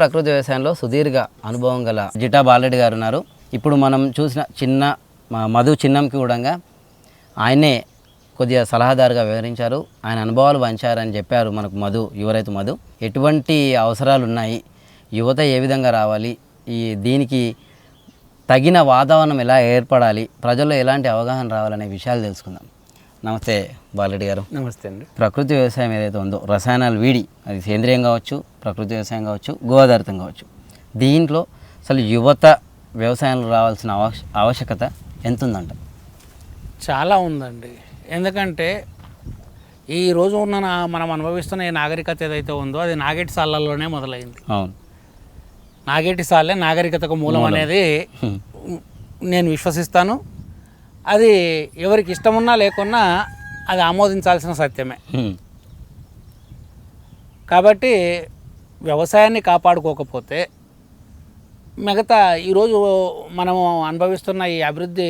ప్రకృతి వ్యవసాయంలో సుదీర్ఘ అనుభవం గల జిటా బాలరెడ్డి గారు ఉన్నారు. ఇప్పుడు మనం చూసిన చిన్న మధు చిన్నంకి కూడా ఆయనే కొద్దిగా సలహాదారుగా వివరించారు. ఆయన అనుభవాలు పంచారని చెప్పారు మనకు మధు యువ రైతు మధు. ఎటువంటి అవసరాలు ఉన్నాయి? యువత ఏ విధంగా రావాలి? ఈ దీనికి తగిన వాతావరణం ఎలా ఏర్పడాలి? ప్రజల్లో ఎలాంటి అవగాహన రావాలనే విషయాలు తెలుసుకుందాం. నమస్తే బాలరెడ్డి గారు. నమస్తే అండి. ప్రకృతి వ్యవసాయం ఏదైతే ఉందో రసాయనాలు వీడి అది సేంద్రియం కావచ్చు ప్రకృతి వ్యవసాయం కావచ్చు గోదారితం కావచ్చు దీంట్లో అసలు యువత వ్యవసాయంలో రావాల్సిన ఆవశ ఆవశ్యకత ఎంత ఉందంట చాలా ఉందండి. ఎందుకంటే ఈ రోజు ఉన్న మనం అనుభవిస్తున్న ఈ నాగరికత ఏదైతే ఉందో అది నాగేటి సాలల్లోనే మొదలైంది. అవును. నాగేటి సాలే నాగరికతకు మూలం అనేది. నేను విశ్వసిస్తాను. అది ఎవరికి ఇష్టమున్నా లేకున్నా అది ఆమోదించాల్సిన సత్యమే. కాబట్టి వ్యవసాయాన్ని కాపాడుకోకపోతే మిగతా ఈరోజు మనము అనుభవిస్తున్న ఈ అభివృద్ధి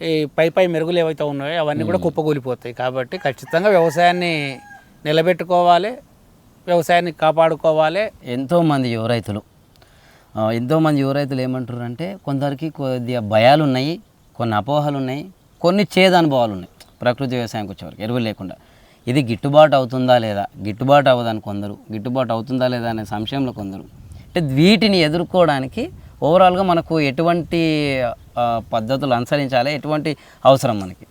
ఈ పై పై మెరుగులు ఏవైతే ఉన్నాయో అవన్నీ కూడా కుప్పకూలిపోతాయి. కాబట్టి ఖచ్చితంగా వ్యవసాయాన్ని నిలబెట్టుకోవాలి వ్యవసాయాన్ని కాపాడుకోవాలి. ఎంతోమంది యువ రైతులు ఎంతోమంది యువ రైతులు ఏమంటారు అంటే కొందరికి కొద్దిగా భయాలు ఉన్నాయి కొన్ని అపోహలు ఉన్నాయి కొన్ని చేదు అనుభవాలు ఉన్నాయి ప్రకృతి వ్యవసాయంకి వచ్చేవరకు ఎరువులు లేకుండా. ఇది గిట్టుబాటు అవుతుందా లేదా? గిట్టుబాటు అవ్వదని కొందరు గిట్టుబాటు అవుతుందా లేదా అనే సంశయంలో కొందరు. అంటే వీటిని ఎదుర్కోవడానికి ఓవరాల్గా మనకు ఎటువంటి పద్ధతులు అనుసరించాలి ఎటువంటి అవసరం మనకి?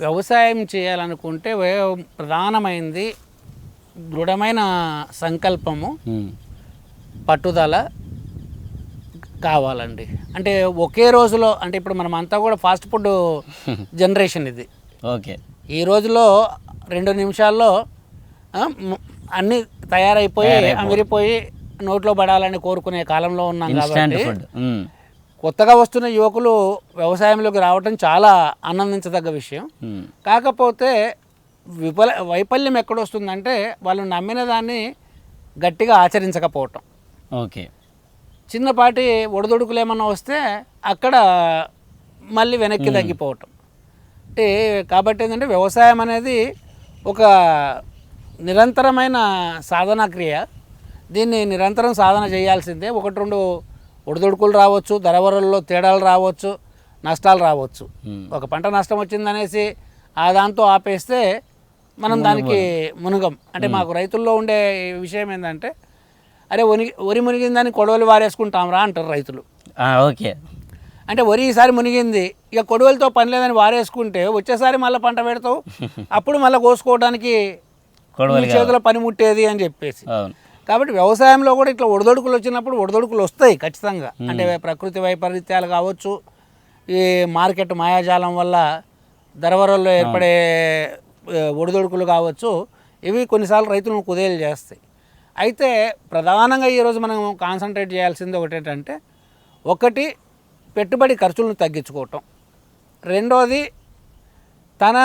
వ్యవసాయం చేయాలనుకుంటే ప్రధానమైనది దృఢమైన సంకల్పము. పట్టుదల కావాలండి. అంటే ఒకే రోజులో అంటే ఇప్పుడు మనం అంతా కూడా ఫాస్ట్ ఫుడ్ జనరేషన్ ఇది. ఓకే. ఈ రోజులో రెండు నిమిషాల్లో అన్నీ తయారైపోయి అమిరిపోయి నోట్లో పడాలని కోరుకునే కాలంలో ఉన్నాం కాబట్టి. కొత్తగా వస్తున్న యువకులు వ్యవసాయంలోకి రావటం చాలా ఆనందించదగ్గ విషయం. కాకపోతే విఫల వైఫల్యం ఎక్కడొస్తుందంటే వాళ్ళు నమ్మిన దాన్ని గట్టిగా ఆచరించకపోవటం. ఓకే. చిన్నపాటి ఒడిదొడుకులు ఏమన్నా వస్తే అక్కడ మళ్ళీ వెనక్కి తగ్గిపోవటం. అంటే కాబట్టి ఏంటంటే వ్యవసాయం అనేది ఒక నిరంతరమైన సాధనా క్రియ. దీన్ని నిరంతరం సాధన చేయాల్సిందే. ఒకటి రెండు ఒడిదొడుకులు రావచ్చు ధరవరల్లో తేడాలు రావచ్చు నష్టాలు రావచ్చు. ఒక పంట నష్టం వచ్చిందనేసి ఆ దాంతో ఆపేస్తే మనం దానికి మునుగం. అంటే మాకు రైతుల్లో ఉండే విషయం ఏంటంటే అరే వరి వరి మునిగిందని కొడవలి వారేసుకుంటాం రా అంటారు రైతులు. ఓకే. అంటే వరి ఈసారి మునిగింది ఇక కొడవలితో పని లేదని వారేసుకుంటే వచ్చేసారి మళ్ళీ పంట పెడతావు అప్పుడు మళ్ళీ కోసుకోవడానికి చేతిలో పని ముట్టేది అని చెప్పేసి. కాబట్టి వ్యవసాయంలో కూడా ఇట్లా ఒడిదొడుకులు వచ్చినప్పుడు ఒడిదొడుకులు వస్తాయి ఖచ్చితంగా. అంటే ప్రకృతి వైపరీత్యాలు కావచ్చు ఈ మార్కెట్ మాయాజాలం వల్ల ధరవరల్లో ఏర్పడే ఒడిదొడుకులు కావచ్చు ఇవి కొన్నిసార్లు రైతులను కుదేలు చేస్తాయి. అయితే ప్రధానంగా ఈరోజు మనం కాన్సన్ట్రేట్ చేయాల్సింది ఒకటి ఏంటంటే ఒకటి పెట్టుబడి ఖర్చులను తగ్గించుకోవటం. రెండోది తన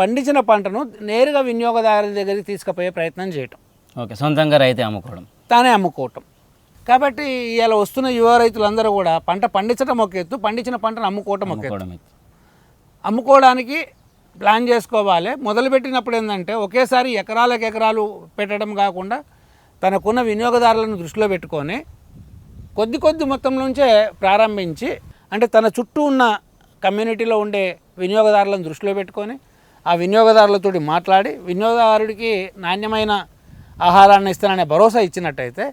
పండించిన పంటను నేరుగా వినియోగదారుల దగ్గరికి తీసుకుపోయే ప్రయత్నం చేయటం. ఓకే సొంతంగా రైతే అమ్ముకోవడం. తానే అమ్ముకోవటం. కాబట్టి ఇలా వస్తున్న యువ రైతులందరూ కూడా పంట పండించడం ఒక ఎత్తు పండించిన పంటను అమ్ముకోవటం ఒక ఎత్తు. అమ్ముకోవడానికి ప్లాన్ చేసుకోవాలి. మొదలుపెట్టినప్పుడు ఏంటంటే ఒకేసారి ఎకరాలకు ఎకరాలు పెట్టడం కాకుండా తనకున్న వినియోగదారులను దృష్టిలో పెట్టుకొని కొద్ది కొద్ది మొత్తం నుంచే ప్రారంభించి అంటే తన చుట్టూ ఉన్న కమ్యూనిటీలో ఉండే వినియోగదారులను దృష్టిలో పెట్టుకొని ఆ వినియోగదారులతోటి మాట్లాడి వినియోగదారుడికి నాణ్యమైన ఆహారాన్ని ఇస్తాననే భరోసా ఇచ్చినట్టయితే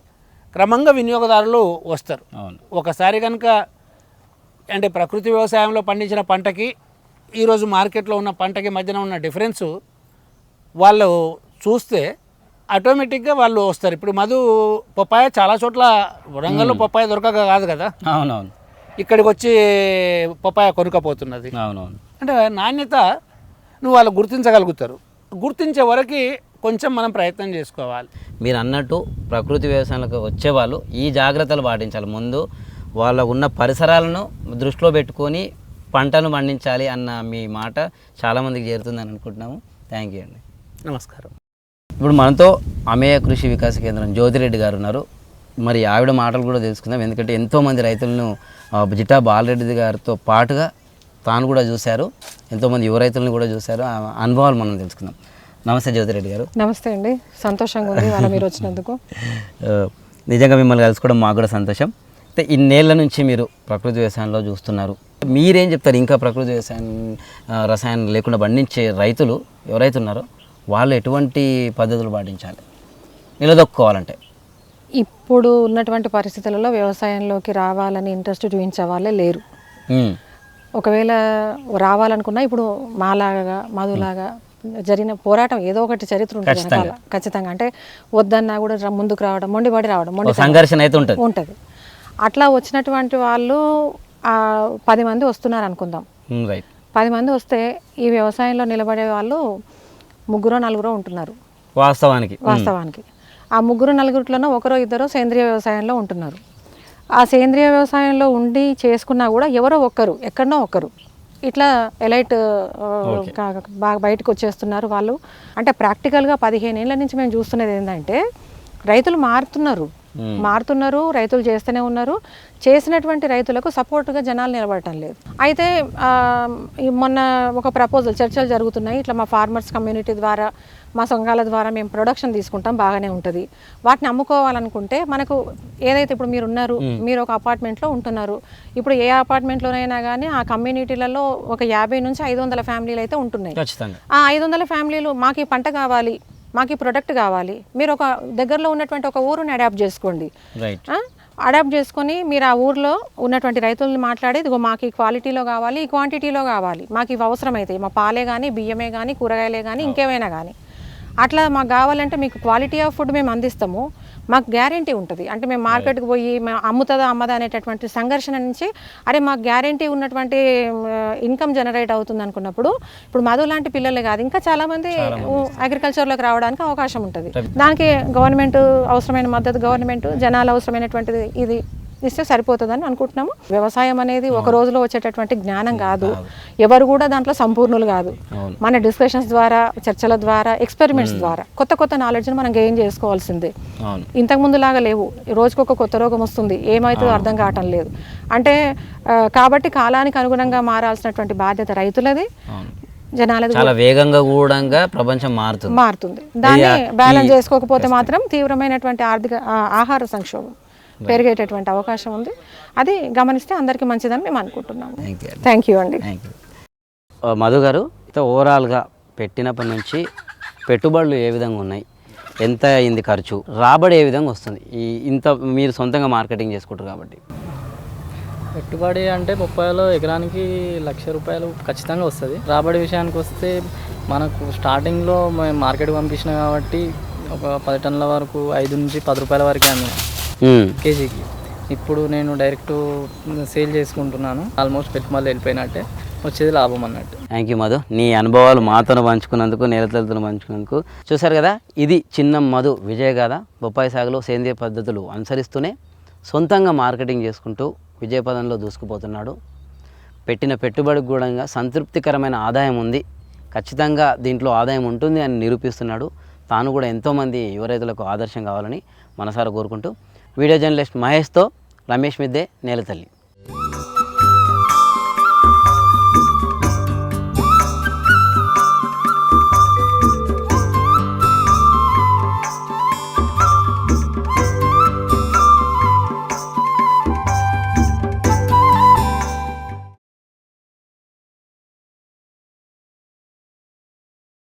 క్రమంగా వినియోగదారులు వస్తారు. అవును. ఒకసారి కనుక అంటే ప్రకృతి వ్యవసాయంలో పండించిన పంటకి ఈరోజు మార్కెట్లో ఉన్న పంటకి మధ్యన ఉన్న డిఫరెన్సు వాళ్ళు చూస్తే ఆటోమేటిక్గా వాళ్ళు వస్తారు. ఇప్పుడు మధు పప్పాయ చాలా చోట్ల వరంగల్లో పప్పాయ దొరకక కాదు కదా? అవునవును. ఇక్కడికి వచ్చి పప్పాయ కొనుక్కపోతున్నది. అవునవును. అంటే నాణ్యత నువ్వు వాళ్ళు గుర్తించగలుగుతారు. గుర్తించే వరకు కొంచెం మనం ప్రయత్నం చేసుకోవాలి. మీరు అన్నట్టు ప్రకృతి వ్యవసాయంలోకి వచ్చేవాళ్ళు ఈ జాగ్రత్తలు పాటించాలి. ముందు వాళ్ళ ఉన్న పరిసరాలను దృష్టిలో పెట్టుకొని పంటను పండించాలి అన్న మీ మాట చాలామందికి చేరుతుందని అనుకుంటున్నాము. థ్యాంక్ యూ అండి. నమస్కారం. ఇప్పుడు మనతో అమేయ కృషి వికాస కేంద్రం జ్యోతిరెడ్డి గారు ఉన్నారు. మరి ఆవిడ మాటలు కూడా తెలుసుకుందాం. ఎందుకంటే ఎంతోమంది రైతులను జిటా బాలరెడ్డి గారితో పాటుగా తాను కూడా చూశారు. ఎంతోమంది యువ రైతులను కూడా చూశారు. ఆ అనుభవాలు మనం తెలుసుకుందాం. నమస్తే జ్యోతిరెడ్డి గారు. నమస్తే అండి. సంతోషంగా ఉంది వాళ్ళ మీరు వచ్చినందుకు. నిజంగా మిమ్మల్ని కలుసుకోవడం మాకు కూడా సంతోషం. అయితే ఇన్నేళ్ళ నుంచి మీరు ప్రకృతి వ్యవసాయంలో చూస్తున్నారు. మీరేం చెప్తారు? ఇంకా ప్రకృతి వ్యవసాయం రసాయనం లేకుండా పండించే రైతులు ఎవరైతే ఉన్నారో వాళ్ళు ఎటువంటి పద్ధతులు పాటించాలి? నిలదొక్కుకోవాలంటే. ఇప్పుడు ఉన్నటువంటి పరిస్థితులలో వ్యవసాయంలోకి రావాలని ఇంట్రెస్ట్ చూపించే వాళ్ళే లేరు. ఒకవేళ రావాలనుకున్నా ఇప్పుడు మాలాగా మధులాగా జరిగిన పోరాటం ఏదో ఒకటి చరిత్ర ఉంటుంది. ఖచ్చితంగా. అంటే వద్దన్నా కూడా ముందుకు రావడం మొండిపడి రావడం మొండి సంఘర్షణ అయితే ఉంటుంది. ఉంటుంది. అట్లా వచ్చినటువంటి వాళ్ళు పది మంది వస్తున్నారు అనుకుందాం రైట్ పది మంది వస్తే ఈ వ్యవసాయంలో నిలబడే వాళ్ళు ముగ్గురో నలుగురో ఉంటున్నారు. వాస్తవానికి. వాస్తవానికి. ఆ ముగ్గురు నలుగురిలోనో ఒకరో ఇద్దరు సేంద్రియ వ్యవసాయంలో ఉంటున్నారు. ఆ సేంద్రియ వ్యవసాయంలో ఉండి చేసుకున్నా కూడా ఎవరో ఒక్కరు ఎక్కడనో ఒక్కరు. ఇట్లా ఎలైట్ బాగా బయటకు వచ్చేస్తున్నారు వాళ్ళు. అంటే ప్రాక్టికల్గా పదిహేను ఏళ్ళ నుంచి మేము చూస్తున్నది ఏంటంటే రైతులు మారుతున్నారు. మారుతున్నారు రైతులు చేస్తూనే ఉన్నారు. చేసినటువంటి రైతులకు సపోర్ట్గా జనాలు నిలబడటం లేదు. అయితే మొన్న ఒక ప్రపోజల్ చర్చలు జరుగుతున్నాయి. ఇట్లా మా ఫార్మర్స్ కమ్యూనిటీ ద్వారా మా సంఘాల ద్వారా మేము ప్రొడక్షన్ తీసుకుంటాం బాగానే ఉంటుంది. వాటిని అమ్ముకోవాలనుకుంటే మనకు ఏదైతే ఇప్పుడు మీరు ఉన్నారు మీరు ఒక అపార్ట్మెంట్లో ఉంటున్నారు. ఇప్పుడు ఏ అపార్ట్మెంట్లోనైనా కానీ ఆ కమ్యూనిటీలలో ఒక యాభై నుంచి ఐదు వందల ఫ్యామిలీలు అయితే ఉంటున్నాయి. ఆ ఐదు వందల ఫ్యామిలీలు మాకు ఈ పంట కావాలి మాకు ఈ ప్రొడక్ట్ కావాలి. మీరు ఒక దగ్గరలో ఉన్నటువంటి ఒక ఊరుని అడాప్ట్ చేసుకోండి. అడాప్ట్ చేసుకొని మీరు ఆ ఊర్లో ఉన్నటువంటి రైతులను మాట్లాడి ఇదిగో మాకు ఈ క్వాలిటీలో కావాలి ఈ క్వాంటిటీలో కావాలి. మాకు ఇవి అవసరమైతాయి మా పాలే కానీ బియ్యమే కానీ కూరగాయలే కానీ ఇంకేమైనా కానీ అట్లా మాకు కావాలంటే మీకు క్వాలిటీ ఆఫ్ ఫుడ్ మేము అందిస్తాము. మాకు గ్యారంటీ ఉంటుంది. అంటే మేము మార్కెట్కి పోయి మేము అమ్ముతుందా అమ్మదా అనేటటువంటి సంఘర్షణ నుంచి అరే మాకు గ్యారంటీ ఉన్నటువంటి ఇన్కమ్ జనరేట్ అవుతుంది అనుకున్నప్పుడు ఇప్పుడు మధు లాంటి పిల్లలే కాదు ఇంకా చాలా మంది అగ్రికల్చర్లోకి రావడానికి అవకాశం ఉంటుంది. దానికి గవర్నమెంట్ అవసరమైన మద్దతు గవర్నమెంట్ జనాలు అవసరమైనటువంటిది ఇది ఇస్తే సరిపోతుందని అనుకుంటున్నాము. వ్యవసాయం అనేది ఒక రోజులో వచ్చేటటువంటి జ్ఞానం కాదు. ఎవరు కూడా దాంట్లో సంపూర్ణులు కాదు. మన డిస్కషన్స్ ద్వారా చర్చల ద్వారా ఎక్స్పెరిమెంట్స్ ద్వారా కొత్త కొత్త నాలెడ్జ్ని మనం గెయిన్ చేసుకోవాల్సిందే. అవును. ఇంతకు ముందు లాగా లేవు. రోజుకొక కొత్త రోగం వస్తుంది. ఏమవుతుందో అర్థం కావటం లేదు. అంటే కాబట్టి కాలానికి అనుగుణంగా మారాల్సినటువంటి బాధ్యత రైతులది. జనాలది చాలా వేగంగా కూడా ప్రపంచం మారుతుంది. మారుతుంది. దాన్ని బ్యాలెన్స్ చేసుకోకపోతే మాత్రం తీవ్రమైనటువంటి ఆర్థిక ఆహార సంక్షోభం. పెరిగేటటువంటి అవకాశం ఉంది. అది గమనిస్తే అందరికీ మంచిదని మేము అనుకుంటున్నాము. థ్యాంక్ యూ అండి. థ్యాంక్ యూ మధు గారు ఓవరాల్గా పెట్టినప్పటి నుంచి పెట్టుబడులు ఏ విధంగా ఉన్నాయి? ఎంత అయింది ఖర్చు? రాబడి ఏ విధంగా వస్తుంది? ఈ ఇంత మీరు సొంతంగా మార్కెటింగ్ చేసుకుంటారు కాబట్టి. పెట్టుబడి అంటే ముప్పైలో ఎకరానికి లక్ష రూపాయలు ఖచ్చితంగా వస్తుంది. రాబడి విషయానికి వస్తే మనకు స్టార్టింగ్లో మేము మార్కెట్ పంపించిన కాబట్టి ఒక పది టన్నుల వరకు ఐదు నుంచి పది రూపాయల వరకే అమ్మిన. మ్మ్. కేజీకి. ఇప్పుడు నేను డైరెక్ట్ సేల్ చేసుకుంటున్నాను. ఆల్మోస్ట్ పెట్టుబడులు వెళ్ళిపోయినట్టే. వచ్చేది లాభం అన్నట్టు. Thank you Madhu. నీ అనుభవాలు మాతో పంచుకున్నందుకు నేలతలతో పంచుకున్నందుకు. చూశారు కదా? ఇది చిన్న మధు విజయ గాథ. బొప్పాయి సాగులో సేంద్రియ పద్ధతులు అనుసరిస్తూనే సొంతంగా మార్కెటింగ్ చేసుకుంటూ విజయపదంలో దూసుకుపోతున్నాడు. పెట్టిన పెట్టుబడికి కూడా సంతృప్తికరమైన ఆదాయం ఉంది. ఖచ్చితంగా దీంట్లో ఆదాయం ఉంటుంది అని నిరూపిస్తున్నాడు. తాను కూడా ఎంతోమంది యువ రైతులకు ఆదర్శం కావాలని మనసారా కోరుకుంటూ వీడియో జర్నలిస్ట్ మహేష్తో రమేష్ మిద్దే నేలతల్లి.